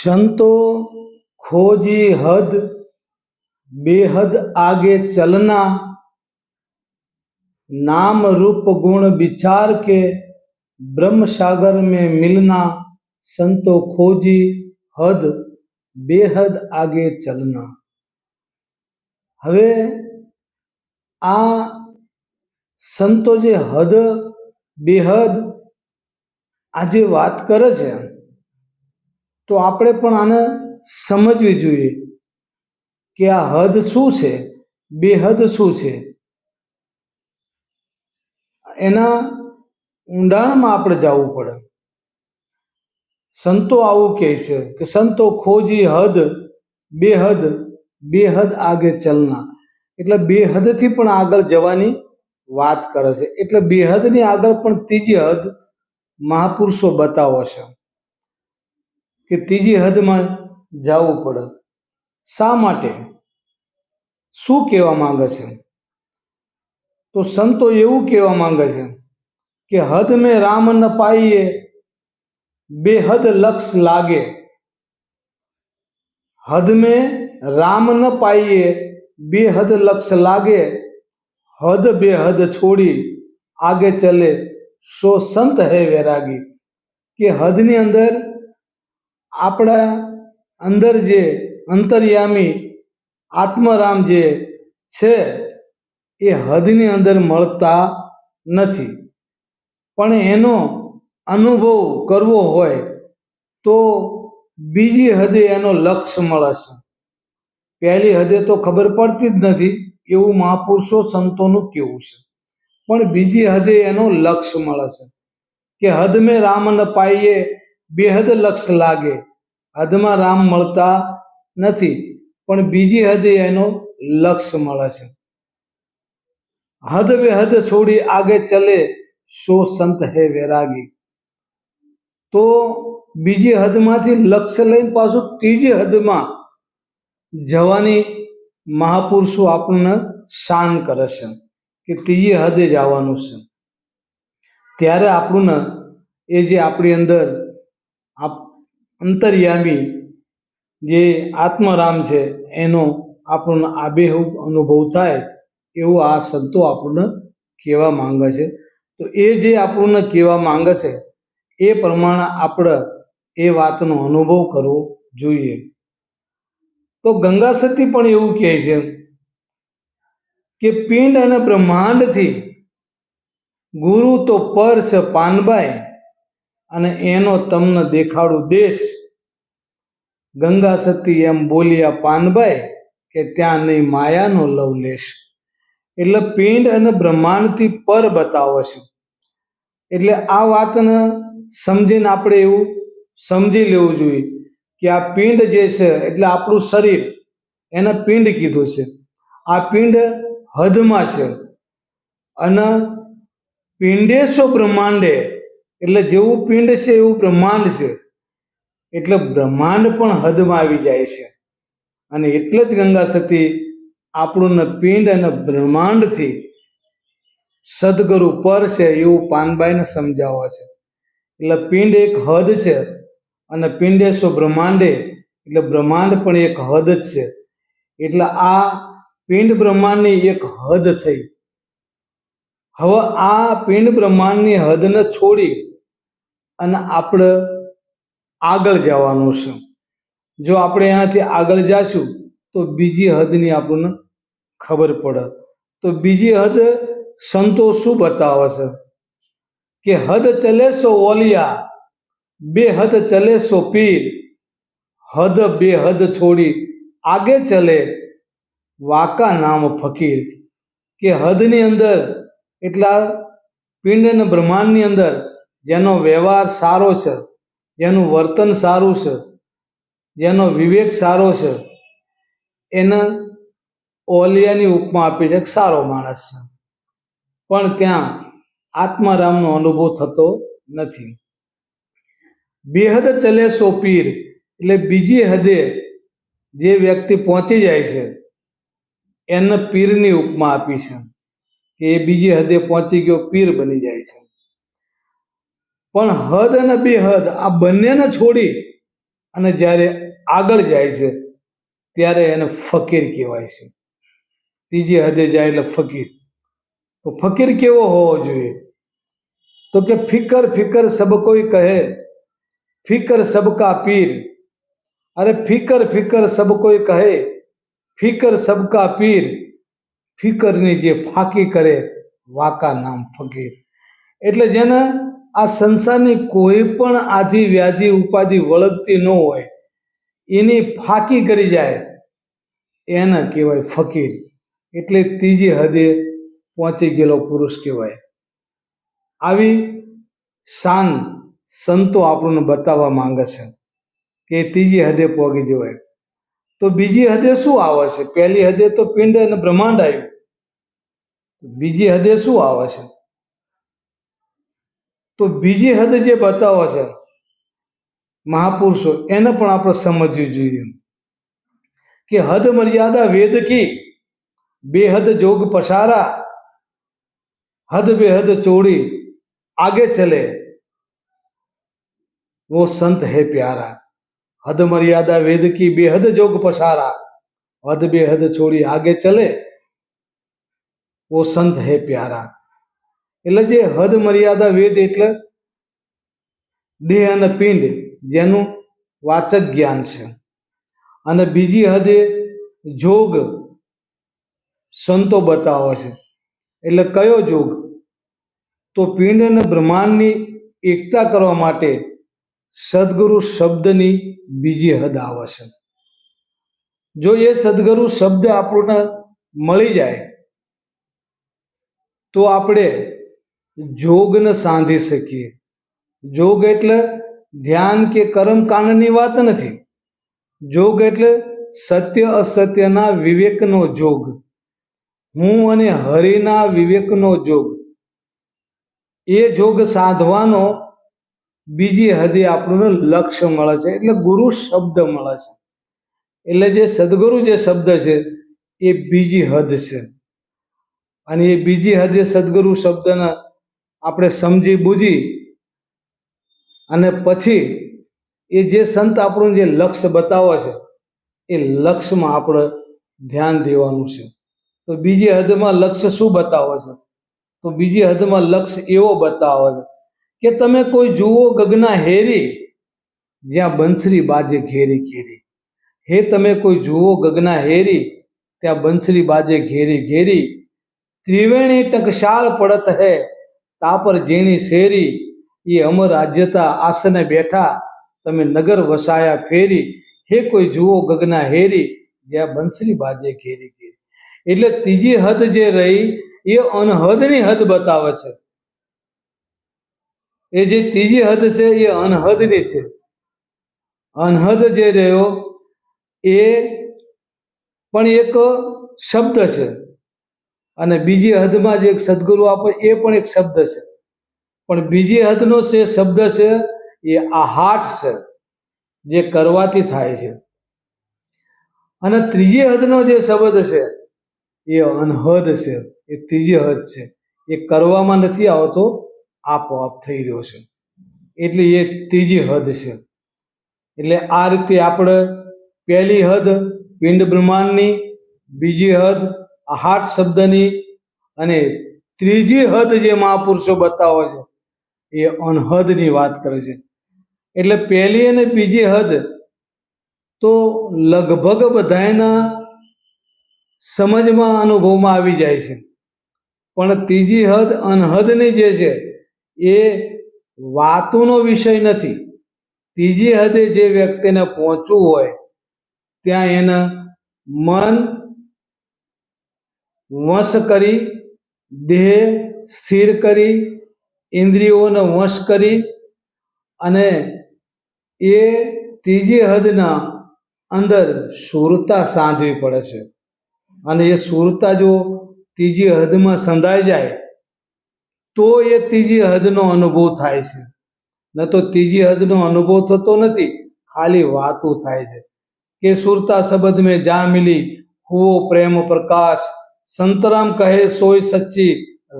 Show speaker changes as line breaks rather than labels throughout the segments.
સંતો ખોજી હદ બેહદ આગે ચલના नाम रूप गुण विचार के ब्रह्म सागर में मिलना संतो खोजी हद बेहद आगे चलना હવે આ સંતો જે હદ બેહદ આજે વાત કરે છે તો આપણે પણ આને સમજવી જોઈએ કે આ હદ શું છે બેહદ શું છે. એના ઊંડાણમાં આપણે જવું પડે. સંતો આવું કહે છે કે સંતો ખોજી હદ બેહદ બેહદ આગે ચલના. એટલે બેહદથી પણ આગળ જવાની વાત કરે છે. એટલે બેહદની આગળ પણ ત્રીજી હદ મહાપુરુષો બતાવો છે. કે ત્રીજી હદમાં જવું પડે શા માટે શું કહેવા માંગે છે તો સંતો એવું કહેવા માંગે છે કે હદ મેં રામ ન પાઈએ બેહદ લક્ષ લાગે હદ મેં રામ ન પાઈએ બેહદ લક્ષ લાગે હદ બેહદ છોડી આગે ચલે સો સંત હે વૈરાગી કે હદની અંદર આપણા અંદર જે અંતર્યામી આત્મરામ જે છે, એ હદની અંદર મળતા નથી. પણ એનો અનુભવ કરવો હોય તો બીજી હદે એનો લક્ષ્ય મળે છે પહેલી હદે તો ખબર પડતી જ નથી એવું મહાપુરુષો સંતોનું કેવું છે. પણ બીજી હદે એનો લક્ષ્ય મળે છે કે હદ મેં રામ ન પાઈએ, બેહદ લક્ષ્ય લાગે. હદમાં રામ મળતા નથી, પણ બીજી હદે એનો લક્ષ્ય મળે છે. હદ બેહદ છોડી આગે ચલે સો સંત હે વૈરાગી. તો બીજી હદમાંથી લક્ષ્ય લઈને પાછું ત્રીજી હદમાં જવાની મહાપુરુષો આપણને શાન કરે છે કે ત્રીજી હદે જવાનું છે. ત્યારે આપણને એ જે આપણી અંદર અંતર્યામી જે આત્મરામ છે, એનો આપણને આબેહૂબ અનુભવ થાય એવું આ સંતો આપણને કહેવા માંગે છે. તો એ જે આપણને કહેવા માંગે છે, એ પ્રમાણે આપણે એ વાતનો અનુભવ કરવો જોઈએ. તો ગંગા સતી પણ એવું કહે છે કે પિંડ અને બ્રહ્માંડથી ગુરુ તો પર છે, પાનબાઈ. અને એનો તમને દેખાડું દેશ. ગંગા સતી એમ બોલ્યા પાનબાઈ કે ત્યાં નહીં માયાનો લવ લેશ. એટલે પિંડ અને બ્રહ્માંડથી પર બતાવો છે. એટલે આ વાતને સમજીને આપણે એવું સમજી લેવું જોઈએ કે આ પિંડ જે છે, એટલે આપણું શરીર, એને પિંડ કીધું છે. આ પિંડ હદમાં છે. અને પિંડેશો બ્રહ્માંડે એટલે જેવું પિંડ છે એવું બ્રહ્માંડ છે. એટલે બ્રહ્માંડ પણ હદમાં આવી જાય છે. અને એટલે જ ગંગા સતી આપણું પિંડ અને બ્રહ્માંડથી સદગુરુ પર છે એવું પાનબાઈને સમજાવવા છે. એટલે પિંડ એક હદ છે અને પિંડે સો બ્રહ્માંડે, એટલે બ્રહ્માંડ પણ એક હદ જ છે. એટલે આ પિંડ બ્રહ્માંડની એક હદ થઈ. હવે આ પિંડ બ્રહ્માંડની હદને છોડી અને આપણે આગળ જવાનું છે. જો આપણે એનાથી આગળ જાશું, તો બીજી હદની આપણને ખબર પડે. તો બીજી હદ સંતો શું બતાવે છે? કે હદ ચલે સો ઓલિયા, બે હદ ચલે સો પીર, હદ બે હદ છોડી આગે ચલે વાકા નામ ફકીર. કે હદની અંદર, એટલા પિંડ અને બ્રહ્માંડની અંદર જેનો વ્યવહાર સારો છે, જેનું વર્તન સારું છે, જેનો વિવેક સારો છે, એને ઓલિયાની ઉપમા આપી છે સારો માણસ છે. પણ ત્યાં આત્મારામનો અનુભવ થતો નથી. બેહદ ચલે સો પીર, એટલે બીજી હદે જે વ્યક્તિ પહોંચી જાય છે, એને પીરની ઉપમા આપી છે, કે એ બીજી હદે પહોંચી ગયો, પીર બની જાય છે. પણ હદ અને બેહદ આ બંનેને છોડી અને જ્યારે આગળ જાય છે, ત્યારે એને ફકીર કહેવાય છે. ત્રીજી હદે જાય એટલે ફકીર. તો ફકીર કેવો હોવો જોઈએ? તો કે ફિકર ફિકર સબ કોઈ કહે, ફિકર સબકા પીર. અરે ફિકર ફિકર સબ કોઈ કહે, ફિકર સબકા પીર. ફિકરની જે ફાકી કરે, વાકા નામ ફકીર. એટલે જેને આ સંસારની કોઈ પણ આધી વ્યાધિ ઉપાધિ વળગતી ન હોય, એની ફાકી કરી જાય, એને કહેવાય ફકીર. એટલે ત્રીજી હદે પહોંચી ગયેલો પુરુષ કહેવાય. આવી શાન સંતો આપણને બતાવવા માંગે છે કે ત્રીજી હદે પહોંચી જવાય. તો બીજી હદે શું આવે છે? પહેલી હદે તો પિંડ અને બ્રહ્માંડ આવ્યું. બીજી હદે શું આવે છે? તો બીજી હદ જે બતાવો છે મહાપુરુષો એને પણ આપણે સમજવું જોઈએ કે હદ મર્યાદા વેદ કી બેહદ જોગ પસારા હદ બેહદ ચોડી आगे चले वो संत है प्यारा हद मर्यादा वेद की बेहद जोग पसारा हद बेहद छोड़ी आगे चले वो સંત હે પ્યારા એટલે જે હદ મર્યાદા વેદ એટલે દેહ અને પિંડ, જેનું વાચક જ્ઞાન છે. અને બીજી હદે જોગ સંતો બતાવે છે. એટલે કયો જોગ? તો પિંડ અને બ્રહ્માંડની એકતા કરવા માટે સદગુરુ શબ્દની બીજી હદ આવે છે. જો એ સદગુરુ શબ્દ આપણને મળી જાય, તો આપણે જોગને સાંધી શકીએ. જોગ એટલે ધ્યાન કે કર્મકાંડની વાત નથી. જોગ એટલે સત્ય અસત્યના વિવેકનો જોગ. હું અને હરિના વિવેકનો જોગ. એ જોગ સાધવાનો બીજી હદે આપણને લક્ષ્ય મળે છે, એટલે ગુરુ શબ્દ મળે છે. એટલે જે સદગુરુ જે શબ્દ છે, એ બીજી હદ છે. અને એ બીજી હદે સદગુરુ શબ્દને આપણે સમજી બૂજી અને પછી એ જે સંત આપણું જે લક્ષ્ય બતાવે છે, એ લક્ષ્યમાં આપણે ધ્યાન દેવાનું છે. તો બીજી હદમાં લક્ષ્ય શું બતાવે છે? તો બીજી હદમાં લક્ષ્ય એવો બતાવે છે કે તમે કોઈ જુઓ ગગના હેરી, જ્યાં બંસરી બાજે ઘેરી ઘેરી. હે તમે કોઈ જુઓ ગગના હેરી, ત્યાં બંસરી બાજે ઘેરી ઘેરી. ત્રિવેણી ટકશાળ પડત હે તાપર જેણી શેરી એ અમર રાજ્યતા આસને બેઠા, તમે નગર વસાયા ફેરી, હે કોઈ જુઓ ગગના હેરી, જ્યાં બંસરી બાજે ઘેરી ઘેરી. એટલે ત્રીજી હદ જે રહી, એ અનહદની હદ બતાવે છે. એ જે ત્રીજી હદ છે, એ અનહદની છે. અનહદ જે રહ્યો, એ પણ એક શબ્દ છે. અને બીજી હદમાં જે એક સદગુરુ આપે એ પણ એક શબ્દ છે. પણ બીજી હદનો જે શબ્દ છે એ આહાટ છે, જે કરવાથી થાય છે. અને ત્રીજી હદનો જે શબ્દ છે એ અનહદ છે, એ ત્રીજી હદ છે. એ કરવામાં નથી આવતો, આપોઆપ થઈ રહ્યો છે. એટલે એ ત્રીજી હદ છે. એટલે આ રીતે આપણે પહેલી હદ, પિંડ બ્રહ્માંડની, બીજી હદ આહાટ શબ્દની અને ત્રીજી હદ જે મહાપુરુષો બતાવે છે, એ અનહદની વાત કરે છે. એટલે પહેલી અને બીજી હદ તો લગભગ બધાના સમજમાં અનુભવમાં આવી જાય છે. પણ ત્રીજી હદ અનહદની જે છે, એ વાતોનો વિષય નથી. ત્રીજી હદે જે વ્યક્તિને પહોંચવું હોય, ત્યાં એના મન વશ કરી, દેહ સ્થિર કરી, ઇન્દ્રિયોને વશ કરી અને એ ત્રીજી હદના અંદર સુરતા સાંધવી પડે છે. અને એ સુરતા જો ત્રીજી હદમાં સંધાઈ જાય, તો એ ત્રીજી હદનો અનુભવ થાય છે. ન તો ત્રીજી હદનો અનુભવ થતો નથી, ખાલી વાતો થાય છે. કે સુરતા શબ્દ મેં જા મિલી હુઓ પ્રેમ પ્રકાશ સંતરામ કહે, સોય સચ્ચી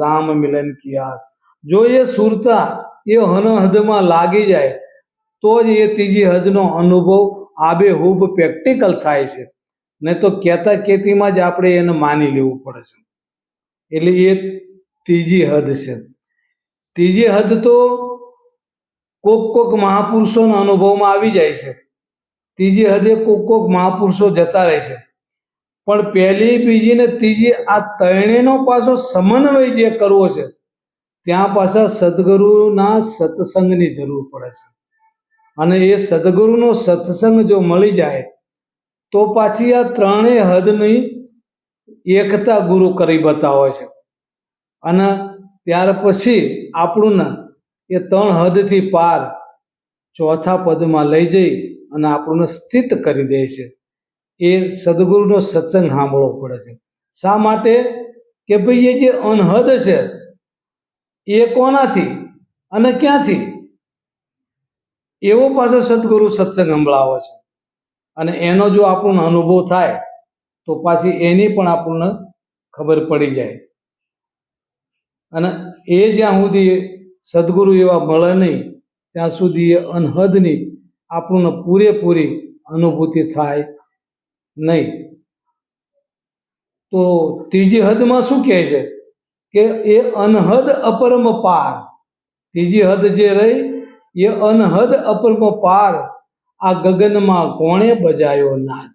રામ મિલન કી આસ જો એ સુરતા એ હનહદમાં લાગી જાય, તો જ એ ત્રીજી હદનો અનુભવ આબેહૂબ પ્રેક્ટિકલ થાય છે. નહીં તો કહેતા કેતીમાં જ આપણે એને માની લેવું પડે છે. એટલે એ ત્રીજી હદ છે. ત્રીજી હદ તો કોક કોક મહાપુરુષોના અનુભવમાં આવી જાય છે. ત્રીજી હદે કોક કોક મહાપુરુષો જતા રહે છે. પણ પહેલી, બીજી ને ત્રીજી આ ત્રણેયનો પાછો સમન્વય જે કરવો છે, ત્યાં પાછા સદગુરુના સત્સંગની જરૂર પડે છે. અને એ સદગુરુનો સત્સંગ જો મળી જાય, તો પાછી આ ત્રણેય હદની એકતા ગુરુ કરી બતાવે છે. અને ત્યાર પછી આપણું એ ત્રણ હદથી પાર ચોથા પદમાં લઈ જઈ અને આપણને સ્થિત કરી દે છે. એ સદગુરુનો સત્સંગ સાંભળવો પડે છે. શા માટે? કે ભાઈ, એ જે અનહદ છે, એ કોનાથી અને ક્યાંથી? એવો પાછો સદગુરુ સત્સંગ સંભળાવે છે. અને એનો જો આપણને અનુભવ થાય, તો પાછી એની પણ આપણને ખબર પડી જાય. અને એ જ્યાં સુધી સદગુરુ એવા મળે નહીં, ત્યાં સુધી એ અનહદની આપણને પૂરેપૂરી અનુભૂતિ થાય નહીં. તો ત્રીજી હદમાં શું કહે છે? કે એ અનહદ અપરમ પાર. ત્રીજી હદ જે રહી, એ અનહદ અપરમ પાર આ ગગનમાં કોણે બજાયો નાદ?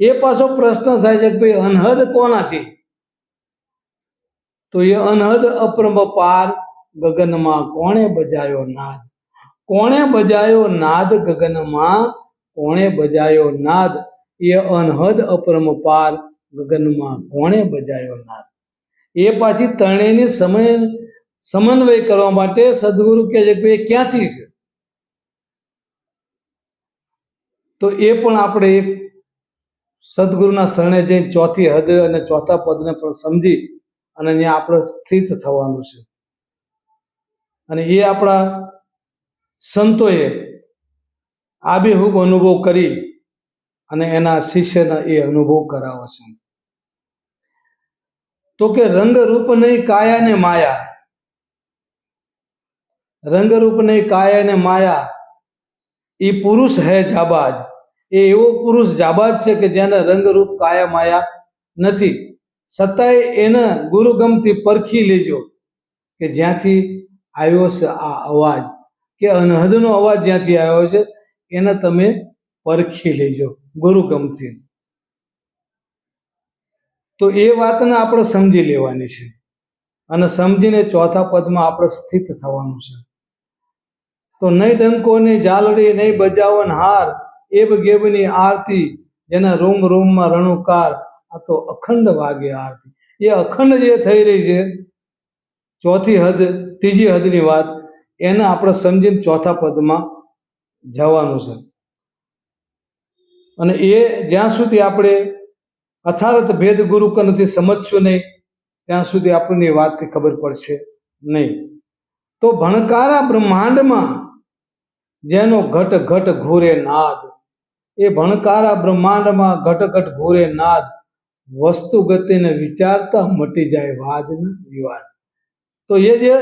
એ પાછો પ્રશ્ન થાય છે કે ભાઈ અનહદ કોનાથી? તો એ અનહદ અપરમ પાર ગગનમાં કોણે બજાયો નાદ? કોણે બજાયો નાદ ગગનમાં? કોણે બજાયો નાદ? એ અનહદ અપરમ પાર ગગનમાં કોણે બજાયો નાદ. એ પાછી ત્રણેયને સમય, સમન્વય કરવા માટે સદગુરુ કહે છે કે ક્યાંથી છે? તો એ પણ આપણે એક સદગુરુના શરણે જઈ ચોથી હદ અને ચોથા પદને પણ સમજી અને અહીંયા આપણે સ્થિત થવાનું છે. અને એ આપણા સંતોએ આબેહૂબ અનુભવ કરી અને એના શિષ્યના એ અનુભવ કરાવે છે. તો કે રંગ રૂપ નહીં કાયા ને માયા? રંગ રૂપ નહીં કાયા ને માયા? એ પુરુષ હે જાબાજ. એ એવો પુરુષ જાબાજ છે કે જેને રંગ રૂપ કાયા માયા નથી. છતાંય એને ગુરુગમથી પરખી લેજો કે જ્યાંથી આવ્યો છે આ અવાજ. કે અનહદનો અવાજ જ્યાંથી આવ્યો છે, એને તમે પરખી લેજો. ગુરુગમથી. તો એ વાતને આપણે સમજી લેવાની છે. અને સમજીને ચોથા પદમાં આપણે સ્થિત થવાનું છે. તો નહીં ડંકો નહીં જાલડી નહીં બજાવન હાર, એબ ગેબની આરતી, જેના રૂમ રૂમમાં રણુકાર, આ તો અખંડ વાગે આરતી. એ અખંડ જે થઈ રહી છે, ચોથી હદ, ત્રીજી હદની વાત, એને આપણે સમજીને ચોથા પદમાં જવાનું છે. અને એ જ્યાં સુધી આપણે અથારત ભેદ નથી સમજશું નહીં, ત્યાં સુધી આપણને એ વાતથી ખબર પડશે નહીં. તો ભણકારા બ્રહ્માંડમાં જેનો ઘટ ઘટ ઘોરે નાદ, એ ભણકારા બ્રહ્માંડમાં ઘટ ઘટ ઘોરે નાદ વસ્તુ ગતિને વિચારતા મટી જાય વાદ ને વિવાદ. તો એ જે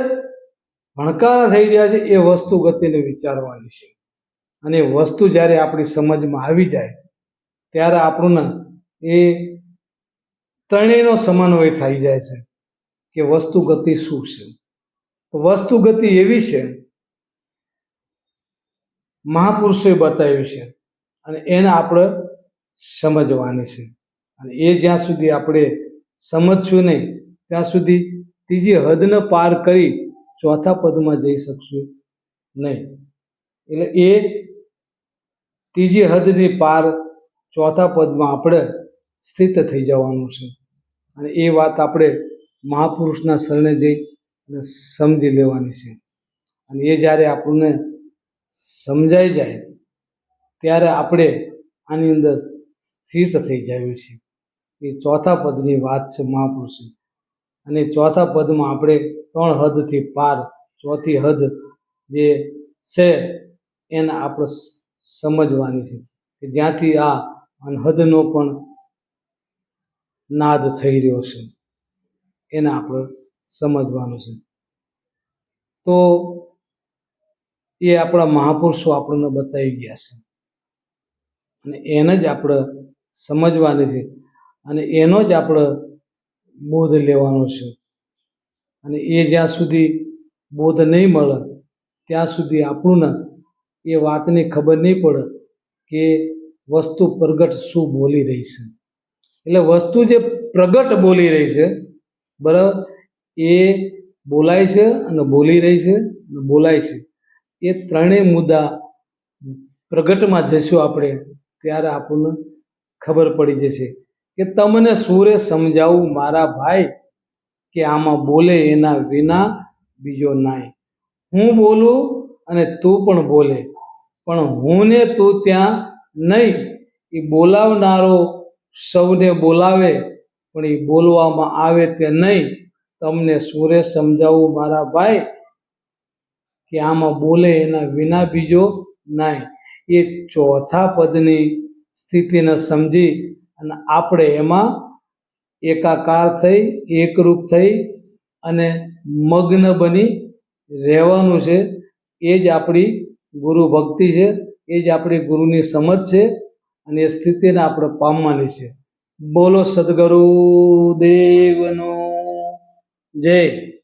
ભણકારા થઈ રહ્યા છે, એ વસ્તુ ગતિને વિચારવાની છે. અને વસ્તુ જ્યારે આપણી સમજમાં આવી જાય ત્યારે આપણને એ ત્રણેયનો સમન્વય થઈ જાય છે કે વસ્તુ ગતિ શું છે. તો વસ્તુ ગતિ એવી છે, મહાપુરુષોએ બતાવી છે અને એને આપણે સમજવાની છે. અને એ જ્યાં સુધી આપણે સમજશું નહીં, ત્યાં સુધી ત્રીજી હદને પાર કરી ચોથા પદમાં જઈ શકશું નહીં. એટલે એ ત્રીજી હદની પાર ચોથા પદમાં આપણે સ્થિત થઈ જવાનું છે. અને એ વાત આપણે મહાપુરુષના શરણે જઈ અને સમજી લેવાની છે. અને એ જ્યારે આપણને સમજાઈ જાય, ત્યારે આપણે આની અંદર સ્થિત થઈ જઈએ છીએ. એ ચોથા પદની વાત છે મહાપુરુષ અને ચોથા પદમાં આપણે ત્રણ હદથી પાર, ચોથી હદ જે છે, એને આપણે સમજવાની છે. કે જ્યાંથી આ અનહદનો પણ નાદ થઈ રહ્યો છે. એને આપણે સમજવાનું છે. તો એ આપણા મહાપુરુષો આપણને બતાવી ગયા છે. અને એને જ આપણે સમજવાની છે. અને એનો જ આપણે બોધ લેવાનો છે. અને એ જ્યાં સુધી બોધ નહીં મળે, ત્યાં સુધી આપણને એ વાતની ખબર નહીં પડે કે વસ્તુ પ્રગટ શું બોલી રહી છે? એટલે વસ્તુ જે પ્રગટ બોલી રહી છે, બરાબર, એ બોલાય છે અને બોલી રહી છે અને બોલાય છે. એ ત્રણેય મુદ્દા પ્રગટમાં જશું આપણે, ત્યારે આપણને ખબર પડી જશે કે તમને સૂરે સમજાવું મારા ભાઈ કે આમાં બોલે એના વિના બીજો નાય. હું બોલું અને તું પણ બોલે, પણ હું ને તું ત્યાં નહીં. એ બોલાવનારો સૌને બોલાવે, પણ એ બોલવામાં આવે તે નહીં, તમને સૂરે સમજાવું મારા ભાઈ, કે આમાં બોલે એના વિના બીજો નહીં. એ ચોથા પદની સ્થિતિને સમજી અને આપણે એમાં એકાકાર થઈ, એકરૂપ થઈ અને મગ્ન બની રહેવાનું છે. એ જ આપણી ગુરુ ભક્તિ છે. એ જ આપણી ગુરુની સમજ છે અને એ સ્થિતિને આપણે પામવાની છે. બોલો સદગુરુ દેવનો જય.